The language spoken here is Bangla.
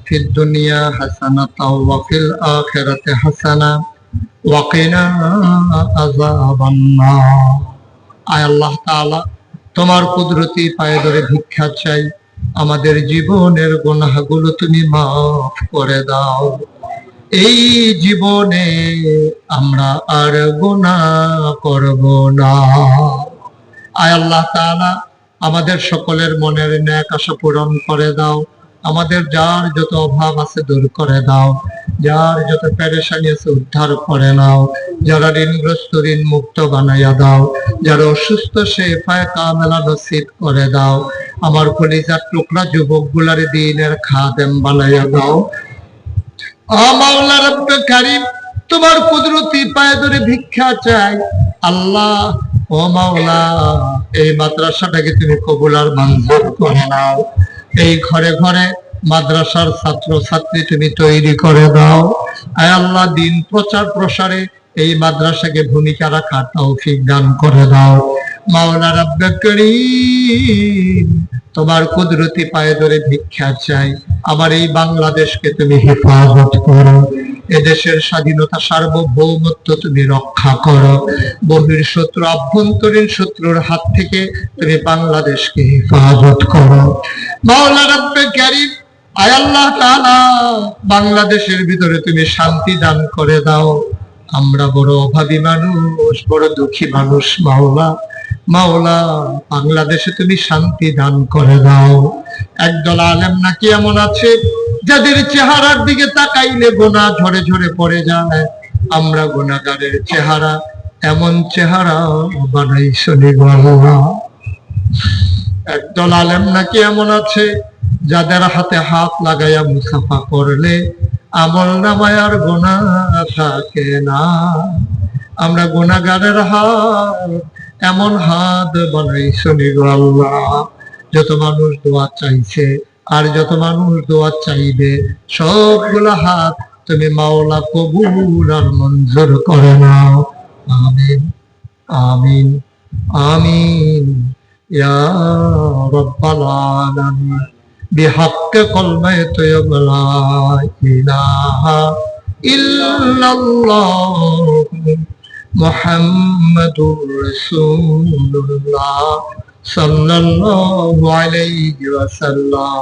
في الدنيا حسنة وفي الآخرة حسنة وقنا عذاب النار আয় আল্লাহ তাআলা তোমার কুদরতি পায়ে ধরে ভিক্ষা চাই আমাদের জীবনের গুনাহগুলো তুমি মাফ করে দাও এই জীবনে আমরা আর গুনাহ করব না আয় আল্লাহ তাআলা আমাদের সকলের মনের ন্যাক আশা পূরণ করে দাও আমাদের যার যত অভাব আছে দূর করে দাও, যার যত পেরেশানি আছে উদ্ধার করে নাও, যারা ঋণগ্রস্ত ঋণ মুক্ত বানাইয়া দাও, যারা অসুস্থ, সে পায় কামেলা নসিব করে দাও। আমার কলিজার টুকরা যুবকগুলার দিনের খাদেম বানাইয়া দাও। আমার কারিম, তোমার কুদরতি পায়ে ধরে ভিক্ষা চাই। আল্লাহ, ও মাওলা এই মাদ্রাসাটাকে তুমি কবুল আর মঞ্জুর করে নাও। এই ঘরে ঘরে মাদ্রাসার ছাত্র ছাত্রী তুমি তৈরি করে দাও। আয় আল্লাহ, দিন প্রচার প্রসারে এই মাদ্রাসাকে ভূমিকা রাখার তৌফিক দান করে দাও। মাওলা রব্বে তোমার কুদরতি পায়ে ধরে ভিক্ষা চাই। আমার এই বাংলাদেশকে তুমি হেফাজত করো। এদেশের স্বাধীনতা সার্বভৌমত্ব তুমি রক্ষা করো। বহির শত্রু, আভ্যন্তরীণ শত্রুর হাত থেকে তুমি বাংলাদেশকে হেফাজত করো। বাংলাদেশের ভিতরে তুমি শান্তি দান করে দাও। আমরা বড় অভাবী মানুষ, বড় দুঃখী মানুষ মাওলা মাওলা বাংলাদেশে তুমি শান্তি দান করে দাও। একদল আলেম নাকি এমন আছে, যাদের চেহারার দিকে তাকাইলে গোনা ঝরে ঝরে পড়ে যায়। আমরা গোনাগারের চেহারা, এমন চেহারা বানাই শুনি আল্লাহ একদল আলেম নাকি এমন আছে যাদের হাতে হাত লাগাইয়া মুসাফা করলে আমল নামায় আর গোনা থাকে না। আমরা গোনাগারের হাত, এমন হাত বানাই শুনি আল্লাহ। যত মানুষ দোয়া চাইছে আর যত মানুষ দোয়া চাইবে, সবগুলা হাত তুমি মাওলা কবুল আর মঞ্জুর করে নাও। আমিন আমিন আমিন। يا رب العالمين بحق كلمة لا إله إلا الله محمد رسول الله صلى الله عليه وسلم